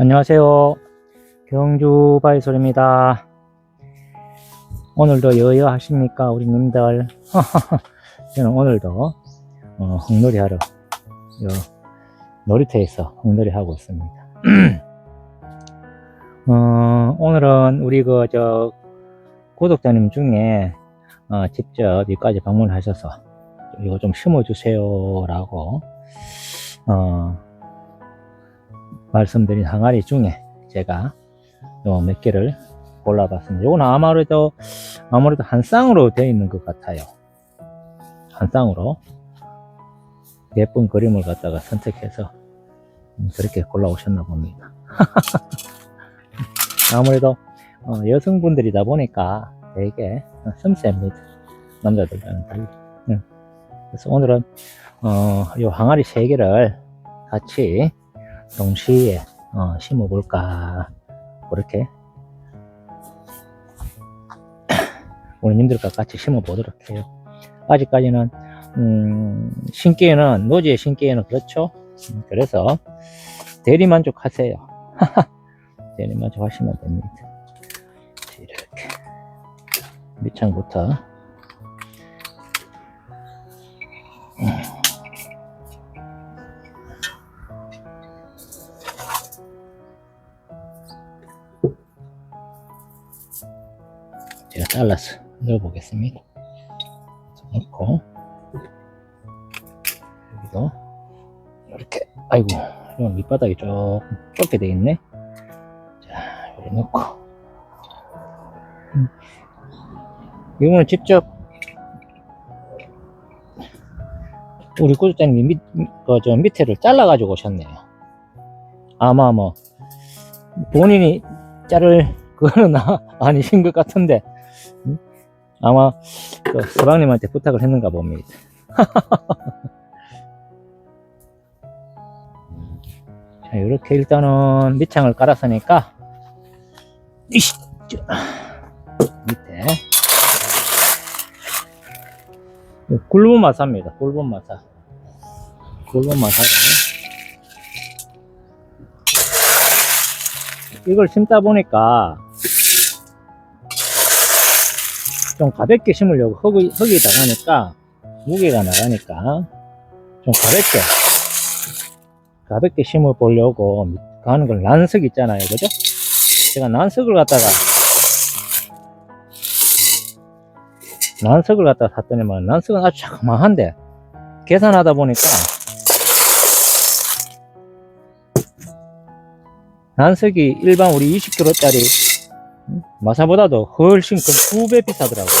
안녕하세요. 경주 바이솔입니다. 오늘도 여여하십니까, 우리님들? 저는 오늘도 어, 흙놀이 하러 요 놀이터에서 흙놀이 하고 있습니다. 어, 오늘은 우리 그 저 구독자님 중에 어, 직접 여기까지 방문하셔서 이거 좀 심어주세요라고 어, 말씀드린 항아리 중에 제가 요 몇 개를 골라봤습니다. 이건 아무래도 아무래도 한 쌍으로 되어 있는 것 같아요. 한 쌍으로 예쁜 그림을 갖다가 선택해서 음, 그렇게 골라오셨나 봅니다. 아무래도 어, 여성분들이다 보니까 되게 어, 섬세합니다. 남자들과는 달리. 응. 그래서 오늘은 어, 요 항아리 세 개를 같이 동시에 어, 심어볼까 그렇게 우리님들과 같이 심어보도록 해요. 아직까지는 음, 신기에는 노지에 신기에는 그렇죠. 음, 그래서 대리 만족하세요. 대리 만족하시면 됩니다. 이렇게 밑창부터 잘라서 넣어보겠습니다. 넣고 여기도 이렇게 아이고 이건 밑바닥이 조금 좁게 돼 있네. 자 여기 넣고 음. 이거는 직접 우리 구독자님이 밑, 그, 저 밑에를 잘라가지고 오셨네요. 아마 뭐, 본인이 자를 그거는 아, 아니신 것 같은데, 음? 아마 그 서방님한테 부탁을 했는가 봅니다. 자, 이렇게 일단은 밑창을 깔았으니까, 이씨, 저, 밑에, 굵은 마사입니다. 굵은 마사. 굵은 마사를. 이걸 심다 보니까 좀 가볍게 심으려고 흙이, 흙이 나가니까 무게가 나가니까 좀 가볍게 가볍게 심어 보려고 하는 걸 난석 있잖아요. 그죠? 제가 난석을 갖다가 난석을 갖다가 샀더니만 난석은 아주 자그마한데 계산하다 보니까 난석이 일반 우리 20kg짜리 마사보다도 훨씬 큰 2배 비싸더라고요.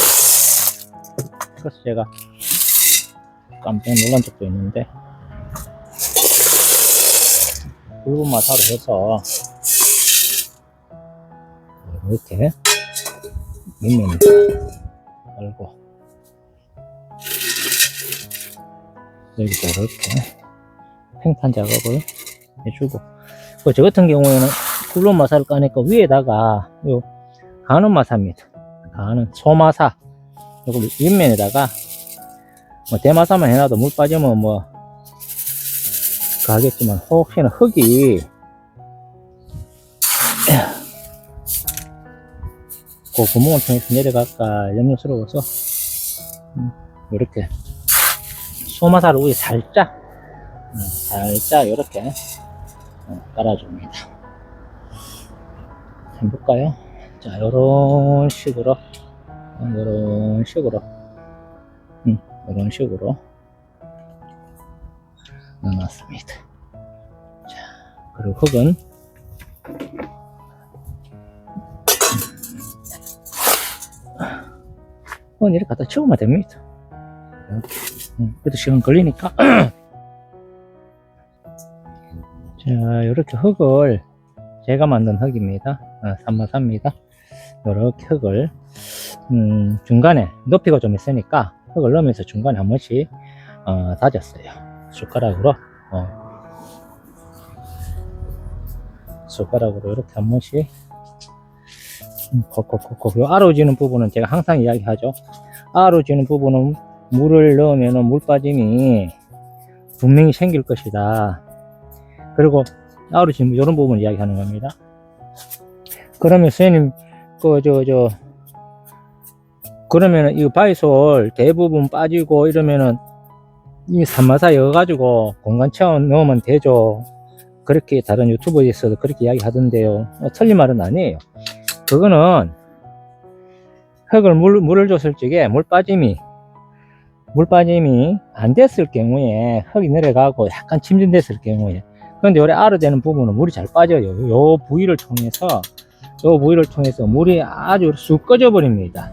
그래서 제가 깜짝 놀란 적도 있는데 굵은 마사로 해서 이렇게 밑면 깔고 여기다 이렇게 팽판 작업을 해주고 그저 같은 경우에는 굴론 마사를 까니까 위에다가 요 가는 마사입니다. 가는 소마사 이걸 윗면에다가 뭐 대마사만 해놔도 물 빠지면 뭐 가겠지만 혹시나 흙이 그 구멍을 통해서 내려갈까 염려스러워서 음, 이렇게 소마사를 위에 살짝 음, 살짝 이렇게 어, 깔아줍니다. 한번 볼까요? 자, 요런 식으로, 어, 요런 식으로, 음, 요런 식으로 넣어놨습니다. 자, 그리고 흙은 흙은 이렇게 갖다 치우면 됩니다. 음, 그래도 시간 걸리니까. 자, 이렇게 흙을 제가 만든 흙입니다. 아, 산마사입니다. 이렇게 흙을 음, 중간에 높이가 좀 있으니까 흙을 넣으면서 중간에 한 번씩 어, 다졌어요. 숟가락으로 어, 숟가락으로 이렇게 한 번씩 음, 콕콕콕콕 요 아로지는 부분은 제가 항상 이야기하죠. 아로지는 부분은 물을 넣으면 물 빠짐이 분명히 생길 것이다. 그리고 지금 이런 부분 이야기하는 겁니다. 그러면 선생님, 그, 저, 저, 그러면은 이 바이솔 대부분 빠지고 이러면은 이 산마사 여가지고 공간 체험 넣으면 되죠. 그렇게 다른 유튜버에서도 그렇게 이야기 하던데요. 어, 틀린 말은 아니에요. 그거는 흙을 물, 물을 줬을 적에 물 빠짐이 물 빠짐이 안 됐을 경우에 흙이 내려가고 약간 침전됐을 경우에 그런데 요래 아르되는 부분은 물이 잘 빠져요. 요 부위를 통해서 요 부위를 통해서 물이 아주 쑥 꺼져 버립니다.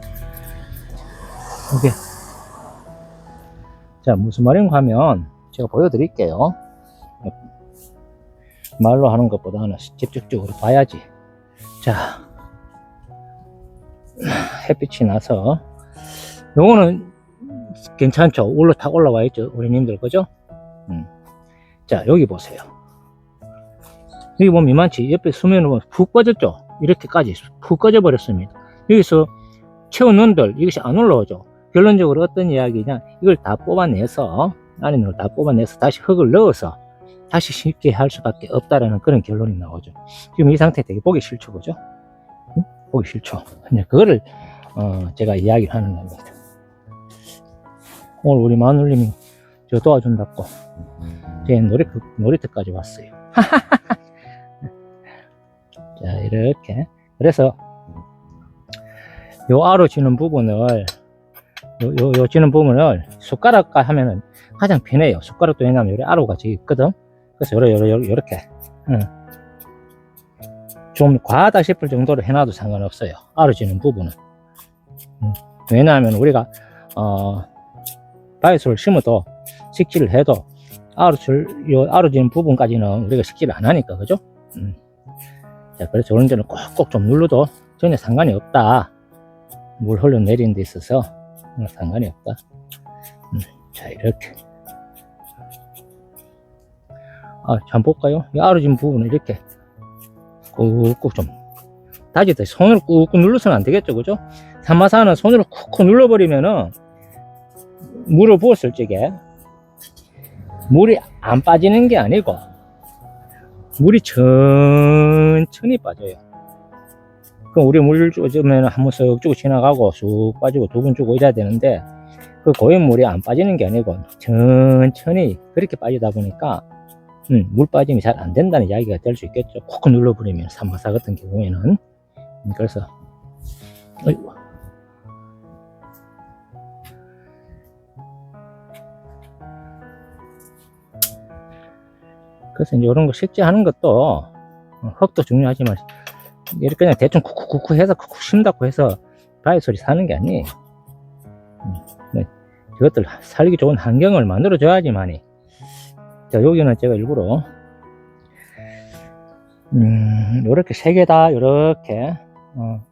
자 무슨 말인가 하면 제가 보여드릴게요. 말로 하는 것보다는 직접적으로 봐야지. 자 햇빛이 나서 요거는 괜찮죠. 올라 탁 올라와 있죠. 우리님들 그죠? 음. 자 여기 보세요. 여기 보면 이만치 옆에 수면을 보면 푹 꺼졌죠. 이렇게까지 푹 꺼져 버렸습니다. 여기서 채워넣은들 이것이 안 올라오죠. 결론적으로 어떤 이야기냐 이걸 다 뽑아내서 안에 걸다 뽑아내서 다시 흙을 넣어서 다시 쉽게 할 수밖에 없다라는 그런 결론이 나오죠. 지금 이 상태 되게 보기 싫죠, 그죠? 응? 보기 싫죠. 근데 그거를 어, 제가 이야기를 하는 겁니다. 오늘 우리 마눌님이 저 도와준다고 제 놀이, 놀이터까지 왔어요. 자, 이렇게. 그래서 요 아로 지는 부분을 요, 요, 요 지는 부분을 숟가락과 하면은 가장 편해요. 숟가락도 왜냐면 여기 아로가 저기 있거든. 그래서 요러, 요러, 요러, 요렇게. 응. 좀 과하다 싶을 정도로 해놔도 상관없어요. 아로 지는 부분은. 음. 왜냐하면 우리가, 어, 바이솔을 심어도 식지를 해도 아로줄, 요 아로 지는 부분까지는 우리가 식지를 안 하니까, 그죠? 음. 자, 그래서 저런 데는 꼭꼭 좀 눌러도 전혀 상관이 없다. 물 흘러내리는 데 있어서 어, 상관이 없다. 음, 자, 이렇게. 아, 참 볼까요? 이 아로진 부분은 이렇게 꾹꾹 좀 다지듯이 손으로 꾹꾹 눌러서는 안 되겠죠, 그죠? 산마사는 손으로 쿡쿡 눌러버리면은 물을 부었을 적에 물이 안 빠지는 게 아니고 물이 천천히 빠져요. 그럼 우리 물 주면 한 번 쓱 주고 지나가고 쑥 빠지고 두 번 주고 이래야 되는데 그 고인 물이 안 빠지는 게 아니고 천천히 그렇게 빠지다 보니까 음, 물 빠짐이 잘 안 된다는 이야기가 될 수 있겠죠. 콕 눌러버리면 산마사 같은 경우에는 음, 그래서 어이구. 그래서 이런 거 식재하는 것도 어, 흙도 중요하지만 이렇게 그냥 대충 쿡쿡쿡쿡 해서 쿡쿡 심다고 해서 소리 사는 게 아니에요. 음, 네. 이것들 살기 좋은 환경을 만들어 줘야지만이. 자, 여기는 제가 일부러 음, 요렇게 세 개다 요렇게 어,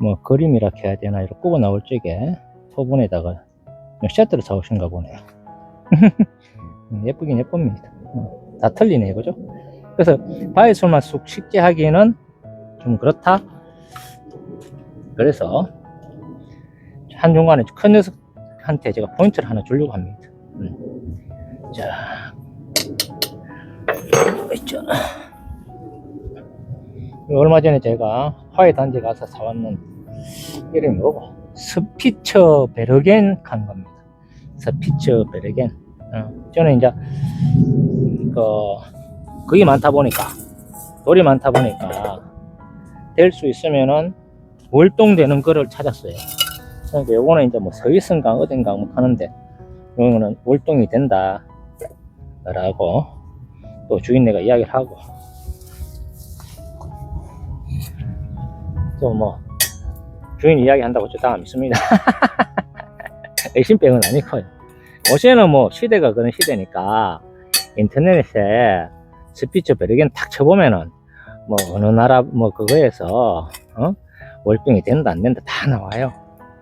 뭐 그림이라 해야 되나 이렇게 꼽아 나올 적에 토분에다가 셔트를 사오신가 보네요. 음, 예쁘긴 예쁩니다. 어, 다 틀리네, 그죠? 그래서 바이솔만 쑥 식재하기에는 좀 그렇다. 그래서 한중간에 큰 녀석한테 제가 포인트를 하나 주려고 합니다. 음. 자, 있죠. 얼마 전에 제가 화훼 단지 가서 사왔는 이름이 뭐고? 스피처 베르겐 한 겁니다. 스피처 베르겐. 어, 저는 이제 그 그게 많다 보니까 돌이 많다 보니까 될 수 있으면은 월동되는 거를 찾았어요. 그러니까 요거는 이제 뭐 서위성강 어딘가 뭐 하는데 요거는 월동이 된다 라고 또 주인네가 이야기를 하고 또 뭐 주인 이야기 한다고 저다 안 믿습니다. 의심병은 아니고요. 요새는 뭐 시대가 그런 시대니까 인터넷에 스피처 베르겐 탁 쳐보면은 뭐 어느 나라 뭐 그거에서 어? 월병이 된다 안 된다 다 나와요.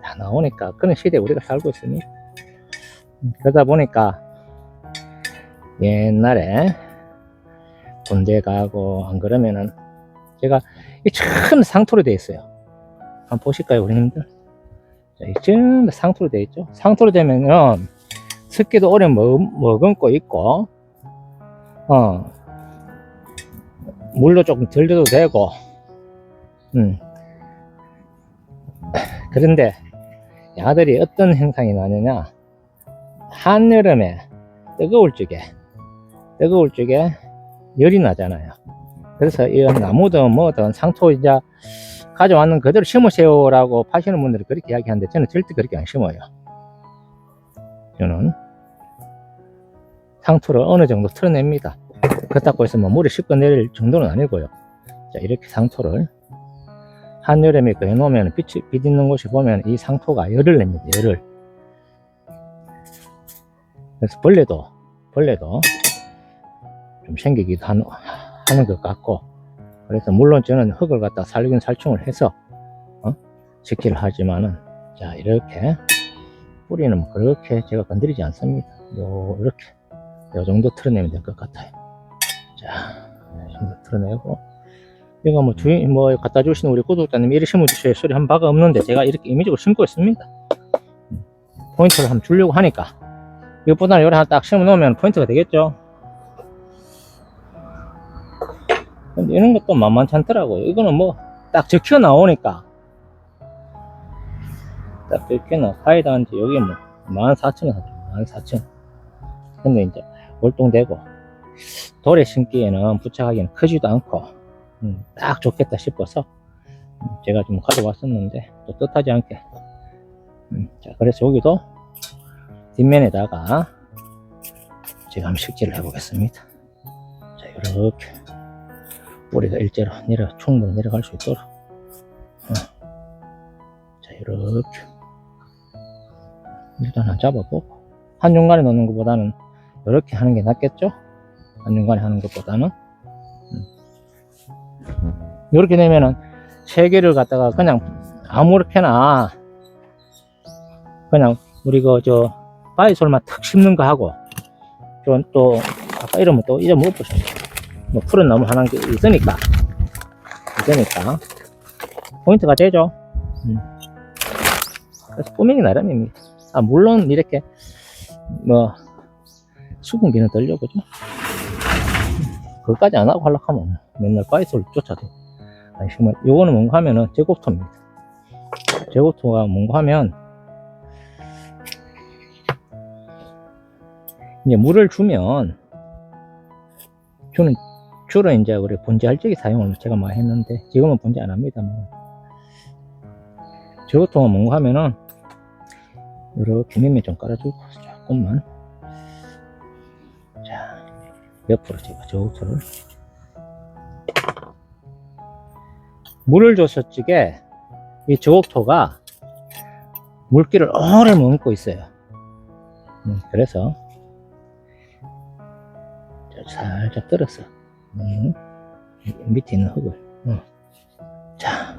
다 나오니까 그런 시대에 우리가 살고 있으니 음, 그러다 보니까 옛날에 군대 가고 안 그러면은 제가 이 처음 상토로 돼 있어요. 한번 보실까요, 우리님들? 자, 이쯤 상토로 돼 있죠. 상토로 되면은 습기도 오래 머금, 머금고 있고, 어, 물로 조금 덜 줘도 되고, 음. 그런데 야들이 어떤 현상이 나느냐, 한여름에 뜨거울 적에, 뜨거울 적에 열이 나잖아요. 그래서 이 나무든 뭐든 상토 이제 가져왔는 그대로 심으세요라고 파시는 분들이 그렇게 이야기하는데 저는 절대 그렇게 안 심어요. 저는 상토를 어느 정도 털어냅니다. 그렇다고 해서 뭐 물에 씻고 내릴 정도는 아니고요. 자, 이렇게 상토를 한여름에 그 해놓으면 빛이, 빛 있는 곳이 보면 이 상토가 열을 냅니다. 열을. 그래서 벌레도, 벌레도 좀 생기기도 하는, 하는 것 같고, 그래서 물론 저는 흙을 갖다 살균 살충을 해서, 어? 지키를 하지만은, 자, 이렇게 뿌리는 뭐 그렇게 제가 건드리지 않습니다. 요, 이렇게. 요 정도 털어내면 될 것 같아요. 자, 이 정도 털어내고, 이거 뭐 주인, 뭐 갖다 주신 우리 구독자님 이리 심어주셔야 소리 한 바가 없는데 제가 이렇게 이미적으로 심고 있습니다. 음, 포인트를 한번 주려고 하니까. 이것보다는 요래 하나 딱 심어 놓으면 포인트가 되겠죠. 근데 이런 것도 만만치 않더라고요. 이거는 뭐 딱 적혀 나오니까. 딱 나와. 파이단지 여기 뭐 14,000원 하죠. 14,000원. 근데 이제 월동되고 돌에 심기에는 부착하기는 크지도 않고 음, 딱 좋겠다 싶어서 음, 제가 좀 가져왔었는데 또 뜻하지 않게 음, 자 그래서 여기도 뒷면에다가 제가 한번 식재를 해보겠습니다 자 이렇게 뿌리가 일제로 내려 충분히 내려갈 수 있도록 어. 자 이렇게 일단 한 잡아보고 한 중간에 넣는 것보다는 이렇게 하는 게 낫겠죠? 한 중간에 하는 것보다는. 이렇게 되면은 세 개를 갖다가 그냥 아무렇게나 그냥 우리 그 저 바이솔만 탁 심는 거 하고 좀또 아까 이러면 또 보시죠 뭐 푸른 나무 하나 게 있으니까. 있으니까. 포인트가 되죠. 음. 그래서 꾸미기 나름입니다 아 물론 이렇게 뭐 수분기는 들려보죠 그것까지 안 하고 하려고 하면 맨날 바이솔 쫓아도 안심은 요거는 뭔가 하면은 제곱토입니다 제곱토가 뭔가 하면 이제 물을 주면 주는 주로 이제 우리 본지 할 적에 사용을 제가 많이 했는데 지금은 본지 안 합니다 뭐. 제곱토가 뭔가 하면은 이렇게 밑면 좀 깔아주고 조금만 자 옆으로 제가 제곱토를 물을 줬을 적에 이 저옥토가 물기를 오래 머금고 있어요. 음, 그래서 자, 살짝 떨었어. 음, 밑에 있는 흙을. 음. 자,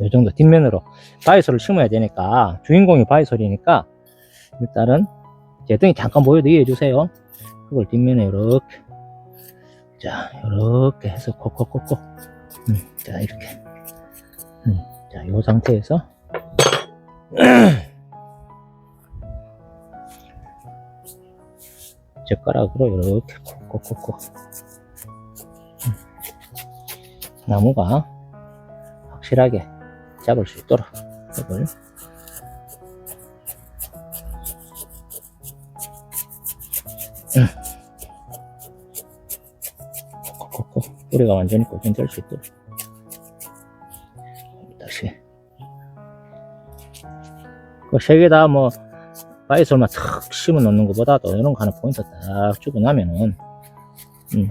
이 정도 뒷면으로 바이솔을 심어야 되니까 주인공이 바이솔이니까 일단은 제 등이 잠깐 보여도 이해해 주세요. 흙을 뒷면에 이렇게. 자 이렇게 해서 콕콕콕콕. 음, 자 이렇게. 음, 자, 이 상태에서. 젓가락으로 이렇게 콕콕콕콕. 음, 나무가 확실하게 잡을 수 있도록 이걸 뿌리가 완전히 고정될 수 있도록 다시 그 세 개 다 뭐 바이솔만 탁 심어 놓는 것보다도 이런 거 하나 포인트 딱 주고 나면은 음,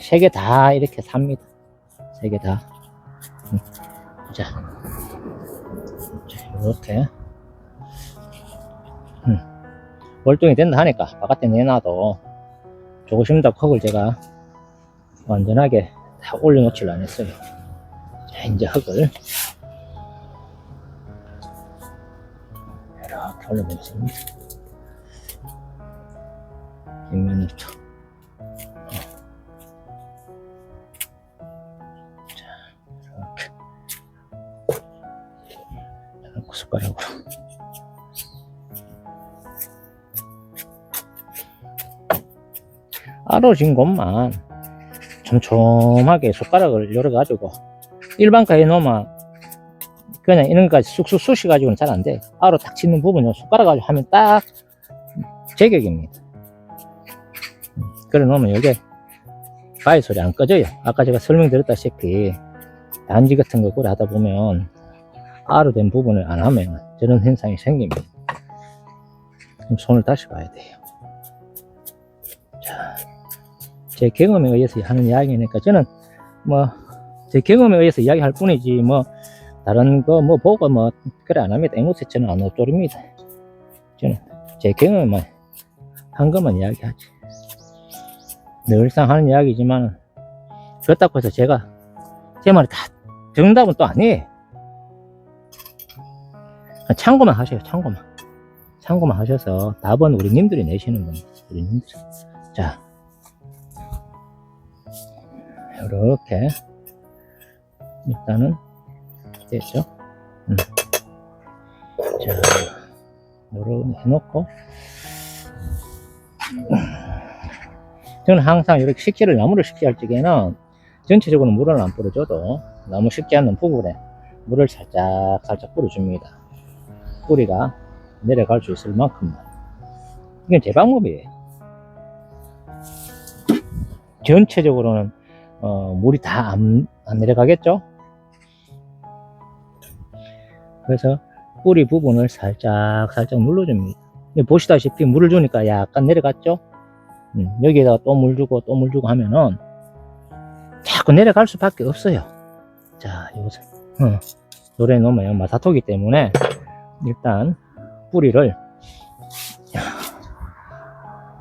세개 다 이렇게 삽니다 세 개 다 음. 자, 자 이렇게 음. 월동이 된다 하니까 바깥에 내놔도 조금 더 흙을 제가 완전하게 다 올려놓지를 않았어요 자, 이제 흙을 이렇게 올려보겠습니다. 뒷면을 쳐. 자, 이렇게. 이렇게 숟가락으로. 아로진 곳만 촘촘하게 숟가락을 열어가지고 일반가에 놓으면 그냥 이런 까지 쑥쑥 쑤셔가지고는 잘 안 돼. 바로 딱 치는 부분을 숟가락 가지고 하면 딱 제격입니다. 음, 그래 놓으면 이게 바위 소리 안 꺼져요. 아까 제가 설명드렸다시피 단지 같은 거 그래 하다 보면 아로 된 부분을 안 하면 저런 현상이 생깁니다. 그럼 손을 다시 봐야 돼요. 자, 제 경험에 의해서 하는 이야기니까 저는 뭐 제 경험에 의해서 이야기할 뿐이지 뭐 다른 거 뭐 보고 뭐 그래 안 합니다. 앵무새 저는 안 엎드립니다. 저는 제 경험만 한 것만 이야기하지. 늘상 하는 이야기지만 그렇다고 해서 제가 제 말이 다 정답은 또 아니에요. 참고만 하세요. 참고만. 참고만 하셔서 답은 우리 님들이 내시는 겁니다. 우리 님들. 자, 이렇게 일단은 됐죠. 음. 자, 이렇게 해놓고 저는 항상 이렇게 식기를 나무를 식기할 적에는 전체적으로 물을 안 뿌려줘도 나무 식기하는 부분에 물을 살짝 살짝 뿌려줍니다. 뿌리가 내려갈 수 있을 만큼만. 이건 제 방법이에요. 전체적으로는 어, 물이 다안안 내려가겠죠? 그래서 뿌리 부분을 살짝 살짝 눌러줍니다. 보시다시피 물을 주니까 약간 내려갔죠? 음, 여기에다가 또 물 주고 또 물 주고 하면은 자꾸 내려갈 수밖에 없어요. 자, 요것을 어, 요래 놓으면 마사토기 때문에 일단 뿌리를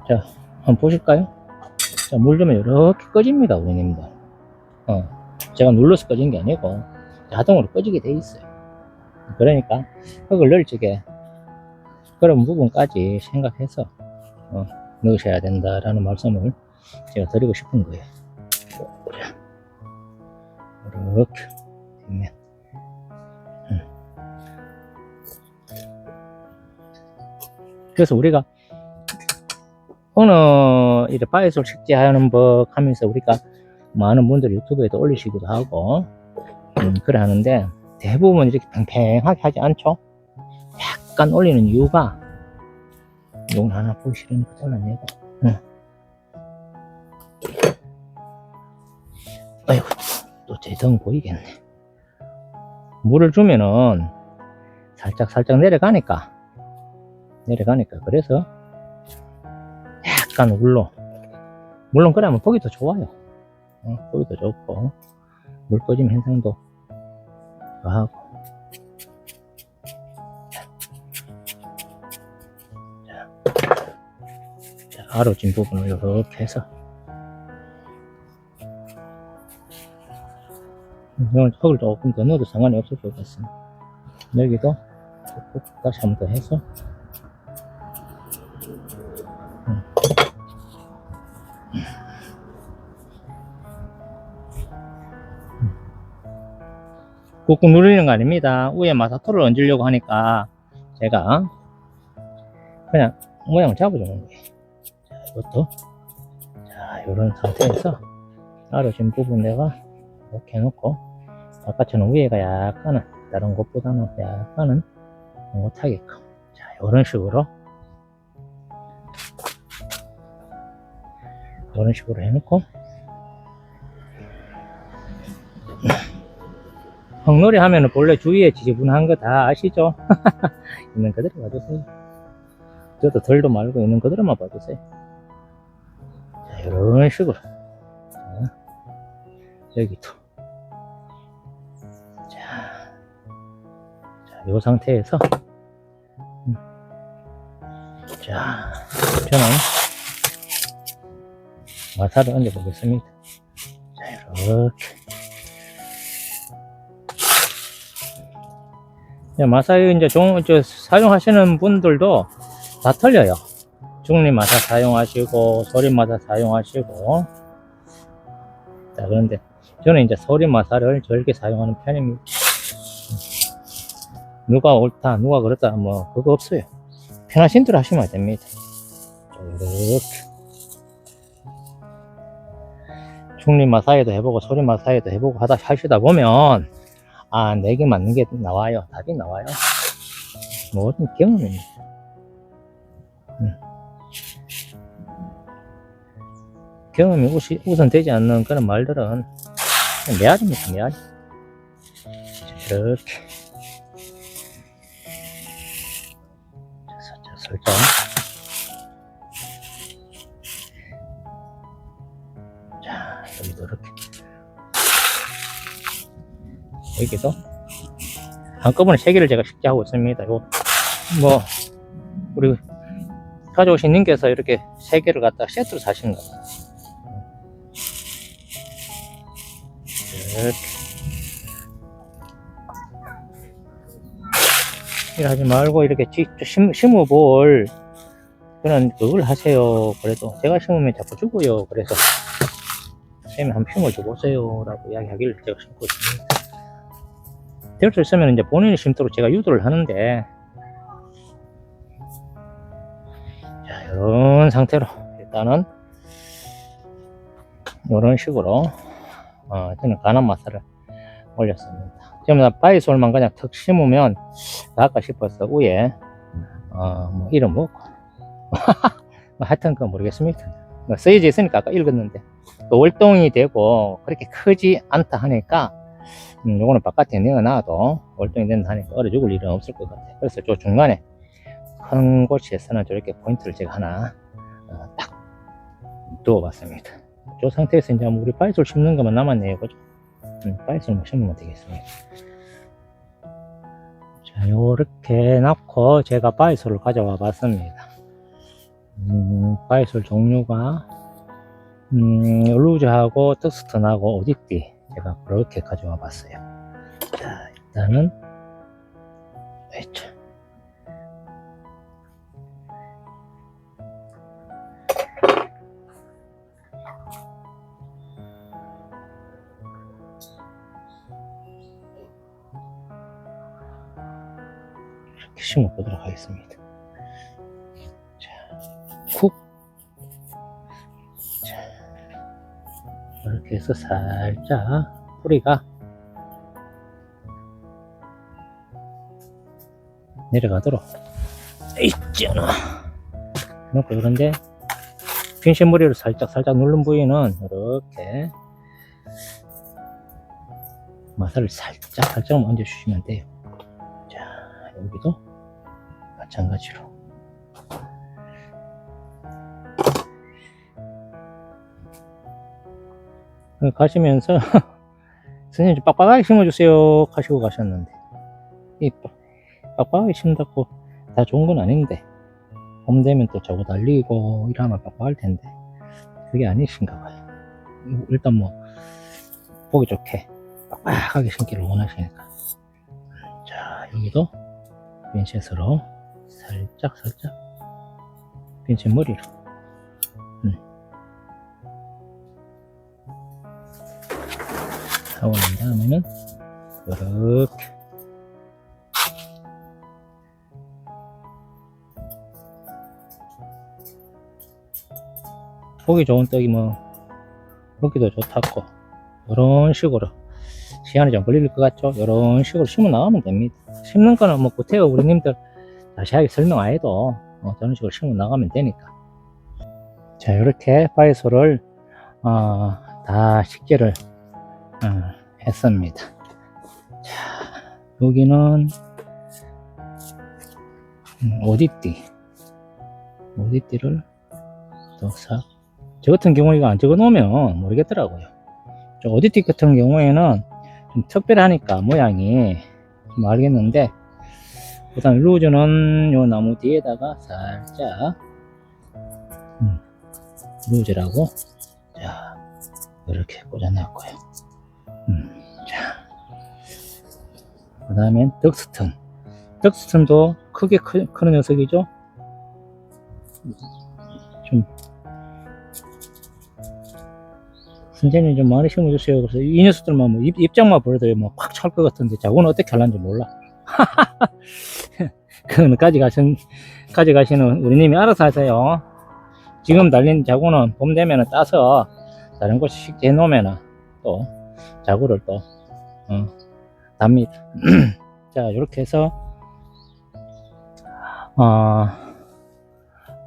자, 한번 보실까요? 자, 물 주면 이렇게 꺼집니다, 우리님들. 어, 제가 눌러서 꺼진 게 아니고 자동으로 꺼지게 돼 있어요. 그러니까 흙을 넣을 적에 그런 부분까지 생각해서 어, 넣으셔야 된다라는 말씀을 제가 드리고 싶은 거예요. 자, 이렇게 되면 음. 그래서 우리가 어느 이제 바이솔 식재하는 법 하면서 우리가 많은 분들이 유튜브에도 올리시기도 하고 음, 그래 하는데 대부분 이렇게 팽팽하게 하지 않죠? 약간 올리는 이유가 이건 하나 보시는 거 잘라내고 응. 아이고 또 제성 보이겠네 물을 주면은 살짝 살짝 내려가니까 내려가니까 그래서 약간 울로 물론 그러면 보기 더 좋아요. 어, 보기 더 좋고 물 꺼짐 현상도 하고. 자, 아로진 부분을 이렇게 해서. 이건 흙을 조금 더 넣어도 상관이 없을 것 같습니다. 여기도 꾹 다시 한번 더 해서 꾹꾹 누르는 거 아닙니다. 위에 마사토를 얹으려고 하니까 제가 그냥 모양을 잡아주는 거예요. 자, 이것도 자, 이런 상태에서 아로진 부분 내가 이렇게 해놓고 아까처럼 위에가 약간은 다른 것보다는 약간은 못하게끔 자, 이런 식으로 이런 식으로 해놓고 흙놀이 하면은 본래 주위에 지저분한 거 다 아시죠? 있는 그대로 봐주세요. 저도 덜도 말고 있는 그대로만 봐주세요. 자, 이런 식으로. 자, 여기도. 자, 자, 요 상태에서. 음. 자, 저는 마사를 얹어 보겠습니다. 자, 이렇게. 마사이 이제 종, 저, 사용하시는 분들도 다 틀려요. 중립 마사 사용하시고, 소림 마사 사용하시고. 자, 그런데 저는 이제 소림 마사를 절개 사용하는 편입니다. 누가 옳다, 누가 그렇다, 뭐, 그거 없어요. 편하신 대로 하시면 됩니다. 자, 이렇게. 중립 마사이도 해보고 소리 마사이도 해보고 하다 하시다 보면 아 내게 맞는 게 나와요. 답이 나와요. 모든 경험입니다. 음. 경험이 우시, 우선되지 않는 그런 말들은 메아리입니다 메아리. 자, 이렇게. 자, 살짝 여기도 한꺼번에 세 개를 제가 식재하고 있습니다. 요, 뭐, 우리 가져오신 님께서 이렇게 세 개를 갖다 세트로 사신 거. 이렇게. 하지 말고 이렇게 심, 심어볼 그런 그걸 하세요. 그래도 제가 심으면 자꾸 죽어요. 그래서 쌤이 한번 심어줘 보세요. 라고 이야기하기를 제가 심고 있습니다. 될 수 있으면 이제 본인이 심도록 제가 유도를 하는데, 자, 이런 상태로 일단은 이런 식으로 어, 저는 간한 마사를 올렸습니다. 지금 나 바이솔만 그냥 턱 심으면 나을까 싶어서 위에 어, 뭐 이름 뭐고 뭐 하여튼 그 모르겠습니다. 뭐 쓰여져 있으니까 아까 읽었는데 또 월동이 되고 그렇게 크지 않다 하니까 음, 요거는 바깥에 내어놔도 월동이 된다 하니까 얼어 죽을 일은 없을 것 같아요. 그래서 저 중간에 큰 곳에서는 저렇게 포인트를 제가 하나 어, 딱 두어봤습니다. 저 상태에서 이제 우리 바이솔 심는 것만 남았네요. 그죠? 음, 바이솔만 심으면 되겠습니다. 자, 요렇게 넣고 제가 바이솔을 가져와 봤습니다. 음, 바이솔 종류가 음, 루즈하고 텍스턴하고 오디띠 제가 그렇게 가져와 봤어요. 자, 일단은. 이렇게 심어 보도록 하겠습니다. 자, 쿡. 이렇게 해서 살짝 뿌리가 내려가도록 있잖아. 놓고 그런데 빈신머리를 살짝 살짝 누른 부위는 이렇게 마사를 살짝 살짝 얹어 주시면 돼요. 자, 여기도 마찬가지로. 가시면서 선생님 좀 빡빡하게 심어주세요 하시고 가셨는데 이 빡- 빡빡하게 심다고 다 좋은 건 아닌데 봄 되면 또 저거 달리고 이러면 빡빡할 텐데 그게 아니신가 봐요. 일단 뭐 보기 좋게 빡빡하게 심기를 원하시니까. 자 여기도 핀셋으로 살짝 살짝 핀셋 머리로 하고 난 다음에는 이렇게. 보기 좋은 떡이 뭐 먹기도 좋다고 이런 식으로 시간이 좀 걸릴 것 같죠? 이런 식으로 심어 나가면 됩니다. 심는 거는 뭐 구태여 우리님들 자세하게 설명 안 해도 어, 저런 식으로 심어 나가면 되니까. 자 이렇게 바이소를 어, 다 식재를 어, 했습니다 자 여기는 음, 오디띠 오디띠를 또싹 저 같은 경우에 안 적어 놓으면 모르겠더라고요. 저 오디티 같은 경우에는 좀 특별하니까 모양이 좀 알겠는데 우선 루즈는 요 나무 뒤에다가 살짝 음, 루즈라고 자 이렇게 꽂아놨고요. 음, 자, 그 다음엔 덕스턴. 덕스턴도 크게 크, 크는 녀석이죠. 좀 선생님 좀 많이 심어주세요. 그래서 이 녀석들만 뭐 입, 입장만 보여도 뭐콱 찰것 같은데 자고는 어떻게 할란지 몰라. 그거는 가져가신, 가져가시는 우리님이 알아서 하세요. 지금 달린 자고는 봄 되면 따서 다른 곳에 식재해 놓으면은 또 자구를 또 어, 답니다. 자 이렇게 해서 어,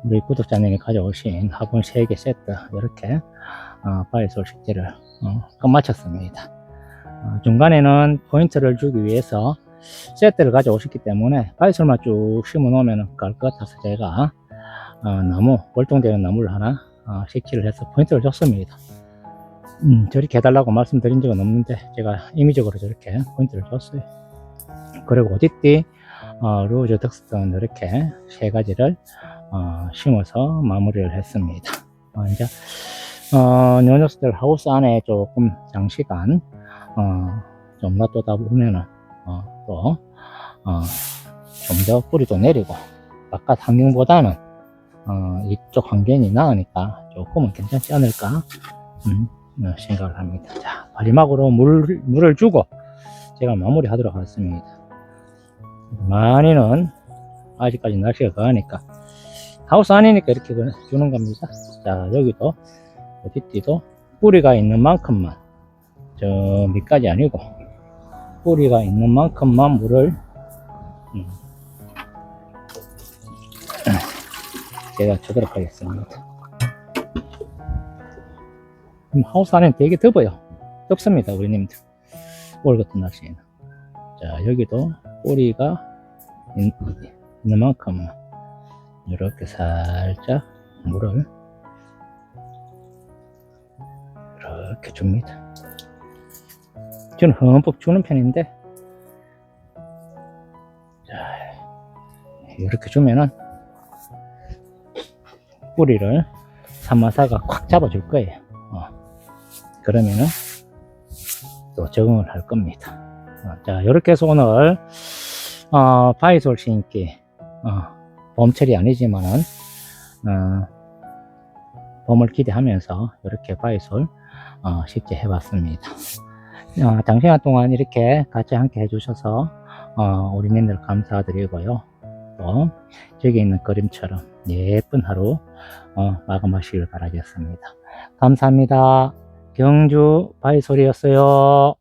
우리 구독자님이 가져오신 화분 3개 세트 이렇게 어, 바이솔 식재를 어, 끝마쳤습니다. 어, 중간에는 포인트를 주기 위해서 세트를 가져오셨기 때문에 바이솔만 쭉 심어 놓으면 갈것 같아서 제가 어, 나무, 월동되는 나무를 하나 어, 색칠을 해서 포인트를 줬습니다. 음, 저렇게 해달라고 말씀드린 적은 없는데 제가 임의적으로 저렇게 포인트를 줬어요. 그리고 어디띠 어, 루즈 덕스턴 이렇게 세 가지를 어, 심어서 마무리를 했습니다. 어, 이제 어, 녀석들 하우스 안에 조금 장시간 어, 좀 놔두다 보면은 어, 또 어, 좀 더 뿌리도 내리고 바깥 환경보다는 어, 이쪽 환경이 나으니까 조금은 괜찮지 않을까 음, 어, 생각을 합니다. 자 마지막으로 물, 물을 주고 제가 마무리 하도록 하겠습니다. 많이는 아직까지 날씨가 가하니까 하우스 안이니까 이렇게 그- 주는 겁니다. 자 여기도 어디띠도 뿌리가 있는 만큼만 저 밑까지 아니고 뿌리가 있는 만큼만 물을 음, 제가 주도록 하겠습니다. 음, 하우스 안에는 되게 덥어요. 덥습니다, 우리님들. 올 같은 날씨에는. 자, 여기도 뿌리가 있, 있는 만큼 이렇게 살짝 물을 이렇게 줍니다. 저는 흠뻑 주는 편인데, 자, 이렇게 주면은 뿌리를 산마사가 콱 잡아줄 거예요. 어. 그러면은 또 적응을 할 겁니다. 어, 자, 이렇게 해서 오늘 어, 바이솔 신기 어, 봄철이 아니지만은 어, 봄을 기대하면서 이렇게 바이솔 어, 실제 해봤습니다. 어, 장시간 동안 이렇게 같이 함께 해주셔서 어, 우리님들 감사드리고요. 또 저기 있는 그림처럼 예쁜 하루 어, 마감하시길 바라겠습니다. 감사합니다. 경주 바이솔이었어요.